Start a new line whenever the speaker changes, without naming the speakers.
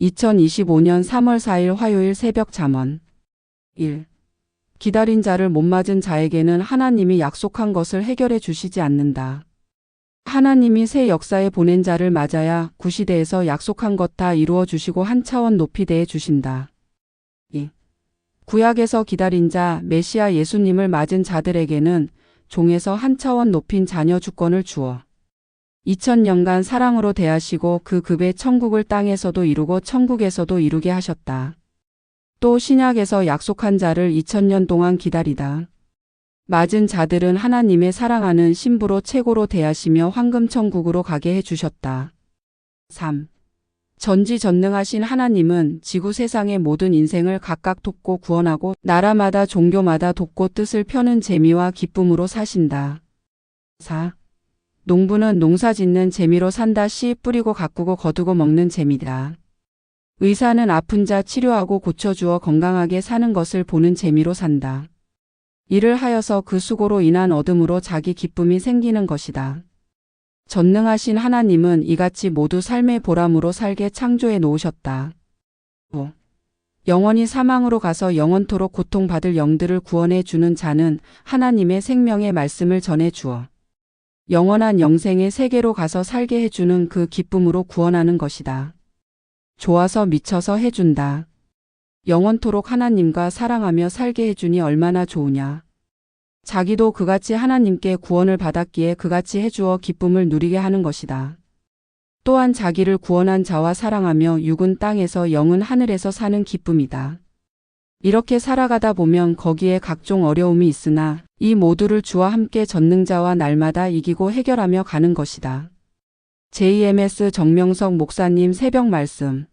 2025년 3월 4일 화요일 새벽 잠언 1. 기다린 자를 못 맞은 자에게는 하나님이 약속한 것을 해결해 주시지 않는다. 하나님이 새 역사에 보낸 자를 맞아야 구시대에서 약속한 것 다 이루어 주시고 한 차원 높이 대해 주신다. 2. 구약에서 기다린 자 메시아 예수님을 맞은 자들에게는 종에서 한 차원 높인 자녀 주권을 주어 2000년간 사랑으로 대하시고 그 급의 천국을 땅에서도 이루고 천국에서도 이루게 하셨다. 또 신약에서 약속한 자를 2000년 동안 기다리다. 맞은 자들은 하나님의 사랑하는 신부로 최고로 대하시며 황금천국으로 가게 해주셨다. 3. 전지전능하신 하나님은 지구 세상의 모든 인생을 각각 돕고 구원하고 나라마다 종교마다 돕고 뜻을 펴는 재미와 기쁨으로 사신다. 4. 농부는 농사 짓는 재미로 산다 씨 뿌리고 가꾸고 거두고 먹는 재미다. 의사는 아픈 자 치료하고 고쳐주어 건강하게 사는 것을 보는 재미로 산다. 일을 하여서 그 수고로 인한 얻음으로 자기 기쁨이 생기는 것이다. 전능하신 하나님은 이같이 모두 삶의 보람으로 살게 창조해 놓으셨다. 5. 영원히 사망으로 가서 영원토록 고통받을 영들을 구원해 주는 자는 하나님의 생명의 말씀을 전해 주어 영원한 영생의 세계로 가서 살게 해주는 그 기쁨으로 구원하는 것이다. 좋아서 미쳐서 해준다. 영원토록 하나님과 사랑하며 살게 해주니 얼마나 좋으냐. 자기도 그같이 하나님께 구원을 받았기에 그같이 해주어 기쁨을 누리게 하는 것이다. 또한 자기를 구원한 자와 사랑하며 육은 땅에서 영은 하늘에서 사는 기쁨이다. 이렇게 살아가다 보면 거기에 각종 어려움이 있으나 이 모두를 주와 함께 전능자와 날마다 이기고 해결하며 가는 것이다. JMS 정명석 목사님 새벽 말씀